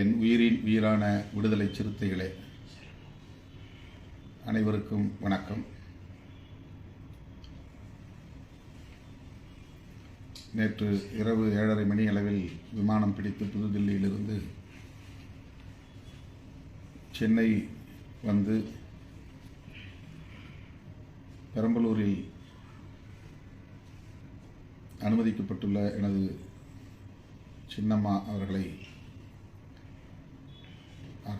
என் உயிரின் உயிரான விடுதலை சிறுத்தைகளே அனைவருக்கும் வணக்கம். நேற்று இரவு ஏழரை மணி அளவில் விமானம் பிடித்து புதுதில்லியிலிருந்து சென்னை வந்து பெரம்பலூரில் அனுமதிக்கப்பட்டுள்ள எனது சின்னம்மா அவர்களை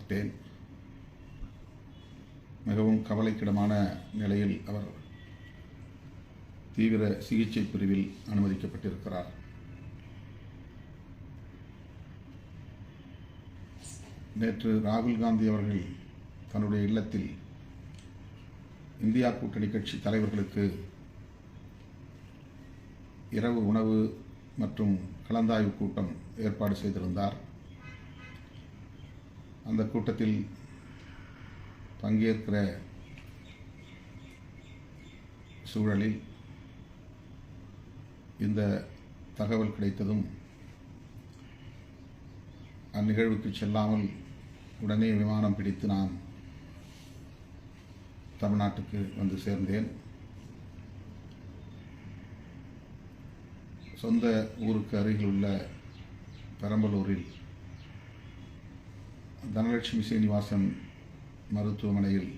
பார்த்தேன் மிகவும் கவலைக்கிடமான நிலையில் அவர் தீவிர சிகிச்சை பிரிவில் அனுமதிக்கப்பட்டிருக்கிறார். நேற்று ராகுல் காந்தி அவர்கள் தன்னுடைய இல்லத்தில் இந்தியா கூட்டணி கட்சி தலைவர்களுக்கு இரவு உணவு மற்றும் கலந்தாய்வு கூட்டம் ஏற்பாடு செய்திருந்தார். அந்த கூட்டத்தில் பங்கேற்கிற சூழலில் இந்த தகவல் கிடைத்ததும் அந்நிகழ்வுக்கு செல்லாமல் உடனே விமானம் பிடித்து நான் தமிழ்நாட்டுக்கு வந்து சேர்ந்தேன். சொந்த ஊருக்கு அருகில் உள்ள பெரம்பலூரில் தனலட்சுமி சீனிவாசன் மருத்துவமனையில்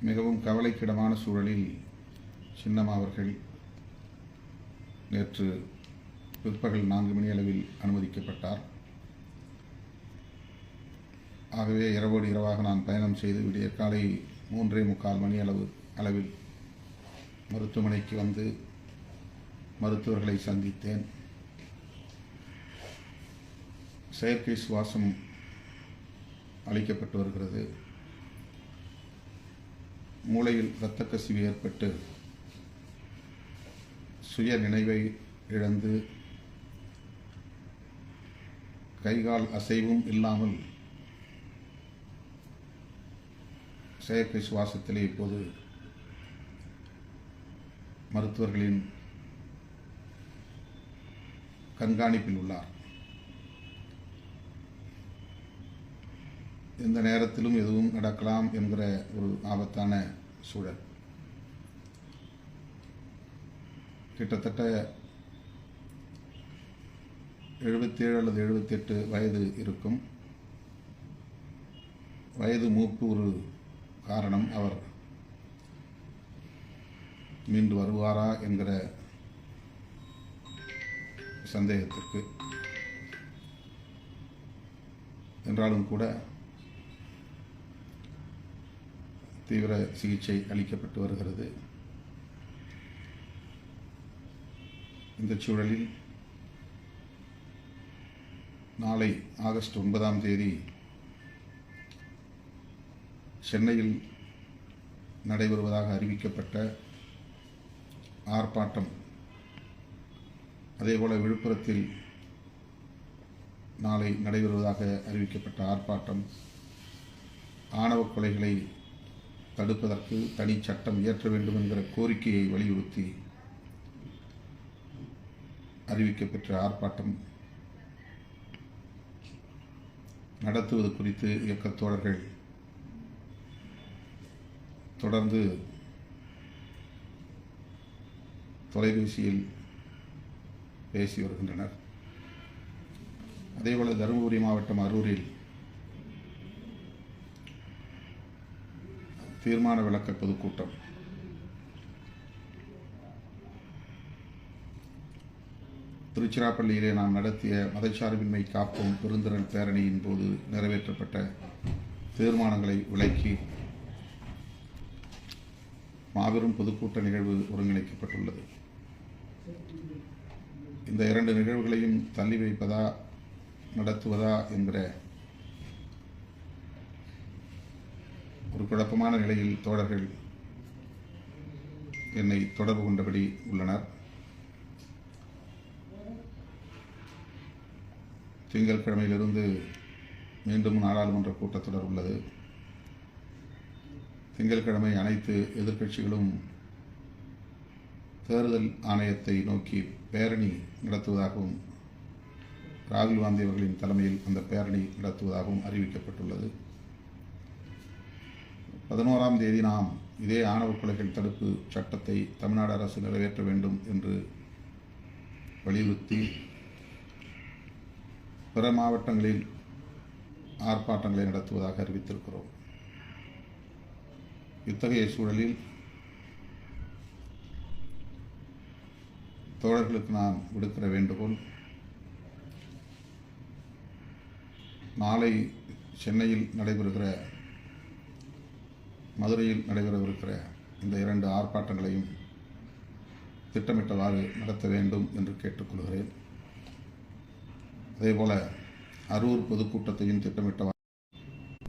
மிகவும் கவலைக்கிடமான சூழலில் சின்னம்மா அவர்கள் நேற்று பிற்பகல் நான்கு மணி அளவில் அனுமதிக்கப்பட்டார். ஆகவே இரவோடு இரவாக நான் பயணம் செய்து விடிய காலை மூன்றே முக்கால் மணி அளவு அளவில் மருத்துவமனைக்கு வந்து மருத்துவர்களை சந்தித்தேன். செயற்கை சுவாசம் அளிக்கப்பட்டு வருகிறது. மூளையில் இரத்த கசிவு ஏற்பட்டு சுய நினைவை இழந்து கைகால் அசைவும் இல்லாமல் செயற்கை சுவாசத்திலே இப்போது மருத்துவர்களின் கண்காணிப்பில் உள்ளார். எந்த நேரத்திலும் எதுவும் நடக்கலாம் என்கிற ஒரு ஆபத்தான சூழல். கிட்டத்தட்ட எழுபத்தேழு அல்லது எழுபத்தெட்டு வயது இருக்கும். வயது மூப்பு ஒரு காரணம். அவர் மீண்டு வருவாரா என்கிற சந்தேகத்திற்கு. என்றாலும் கூட தீவிர சிகிச்சை அளிக்கப்பட்டு வருகிறது. இந்த சூழலில் நாளை ஆகஸ்ட் ஒன்பதாம் தேதி சென்னையில் நடைபெறுவதாக அறிவிக்கப்பட்ட ஆர்ப்பாட்டம். அதேபோல விழுப்புரத்தில் நாளை நடைபெறுவதாக அறிவிக்கப்பட்ட ஆர்ப்பாட்டம். ஆணவ கொலைகளை தடுப்பதற்கு தனி சட்டம் இயற்ற வேண்டும் என்கிற கோரிக்கையை வலியுறுத்தி அறிவிக்கப்பெற்ற ஆர்ப்பாட்டம் நடத்துவது குறித்து இயக்கத் தோழர்கள் தொடர்ந்து தொலைபேசியில் பேசி வருகின்றனர். அதேபோல தருமபுரி மாவட்டம் அரூரில் தீர்மான விளக்க பொதுக்கூட்டம். திருச்சிராப்பள்ளியிலே நாம் நடத்திய மதச்சார்பின்மை காப்போம் பெருந்திரள் பேரணியின் போது நிறைவேற்றப்பட்ட தீர்மானங்களை விளக்கி மாபெரும் பொதுக்கூட்ட நிகழ்வு ஒருங்கிணைக்கப்பட்டுள்ளது. இந்த இரண்டு நிகழ்வுகளையும் தள்ளி வைப்பதா நடத்துவதா என்கிற ஒரு குழப்பமான நிலையில் தோழர்கள் என்னை தொடர்பு கொண்டபடி உள்ளனர். திங்கட்கிழமையிலிருந்து மீண்டும் நாடாளுமன்ற கூட்டத்தொடர் உள்ளது. திங்கட்கிழமை அனைத்து எதிர்க்கட்சிகளும் தேர்தல் ஆணையத்தை நோக்கி பேரணி நடத்துவதாகவும் ராகுல் காந்தி அவர்களின் தலைமையில் அந்த பேரணி நடத்துவதாகவும் அறிவிக்கப்பட்டுள்ளது. பதினோராம் தேதி நாம் இதே ஆணவ கொலைகள் தடுப்பு சட்டத்தை தமிழ்நாடு அரசு நிறைவேற்ற வேண்டும் என்று வலியுறுத்தி பிற மாவட்டங்களில் ஆர்ப்பாட்டங்களை நடத்துவதாக அறிவித்திருக்கிறோம். இத்தகைய சூழலில் தோழர்களுக்கு நான் விடுக்கிற வேண்டுகோள் நாளை சென்னையில் நடைபெறுகிற மதுரையில் நடைபெறவிருக்கிற இந்த இரண்டு ஆர்ப்பாட்டங்களையும் திட்டமிட்டவாறு நடத்த வேண்டும் என்று கேட்டுக்கொள்கிறேன். அதேபோல அரூர் பொதுக்கூட்டத்தையும் திட்டமிட்டவாறு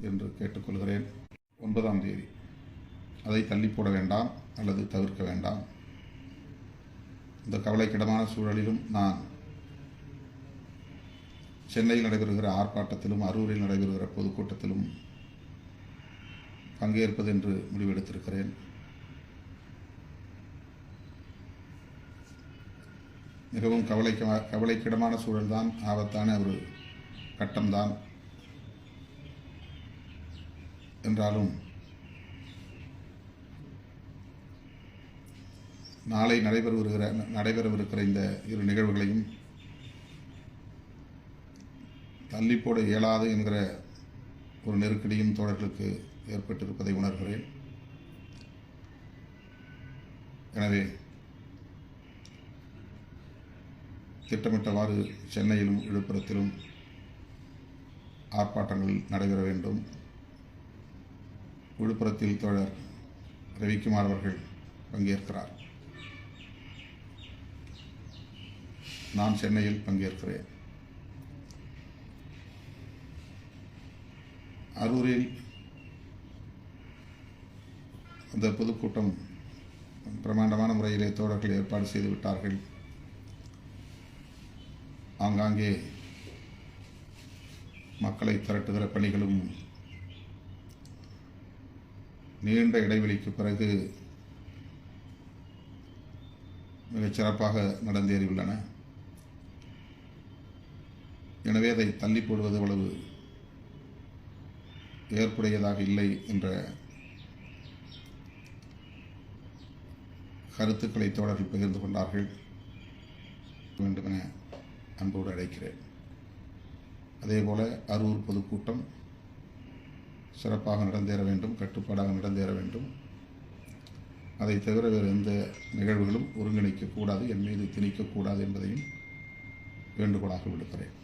என்று கேட்டுக்கொள்கிறேன். ஒன்பதாம் தேதி. அதை தள்ளி போட வேண்டாம் அல்லது தவிர்க்க வேண்டாம். இந்த கவலைக்கிடமான சூழலிலும் நான் சென்னையில் நடைபெறுகிற ஆர்ப்பாட்டத்திலும் அரூரில் நடைபெறுகிற பொதுக்கூட்டத்திலும் பங்கேற்பது என்று முடிவெடுத்திருக்கிறேன். மிகவும் கவலை கவலைக்கிடமான சூழல்தான் ஆபத்தான ஒரு கட்டம்தான். என்றாலும் நாளை நடைபெறுகிற நடைபெறவிருக்கிற இந்த இரு நிகழ்வுகளையும் தள்ளிப்போட இயலாது என்கிற ஒரு நெருக்கடியும் தோழர்களுக்கு ஏற்பட்டிருப்பதை உணர்கிறேன். எனவே திட்டமிட்டவாறு சென்னையிலும் விழுப்புரத்திலும் ஆர்ப்பாட்டங்கள் நடைபெற வேண்டும். விழுப்புரத்தில் தோழர் ரவிக்குமார் அவர்கள் பங்கேற்கிறார். நான் சென்னையில் பங்கேற்கிறேன். அரூரில் அந்த பொதுக்கூட்டம் பிரமாண்டமான முறையிலே தோழர்கள் ஏற்பாடு செய்து விட்டார்கள். ஆங்காங்கே மக்களை திரட்டுகிற பணிகளும் நீண்ட இடைவெளிக்கு பிறகு மிகச் சிறப்பாக நடந்தேறியுள்ளன. எனவே அதை தள்ளி போடுவது அவ்வளவு ஏற்புடையதாக இல்லை என்ற கருத்துக்களை தோழர்கள் பகிர்ந்து கொண்டார்கள் வேண்டுமென அன்போடு அழைக்கிறேன். அதேபோல அரூர் பொதுக்கூட்டம் சிறப்பாக நடந்தேற வேண்டும் கட்டுப்பாடாக நடந்தேற வேண்டும். அதை தவிர வேறு எந்த நிகழ்வுகளும் ஒருங்கிணைக்கக்கூடாது என் மீது திணிக்கக்கூடாது என்பதையும் வேண்டுகோளாக விடுக்கிறேன்.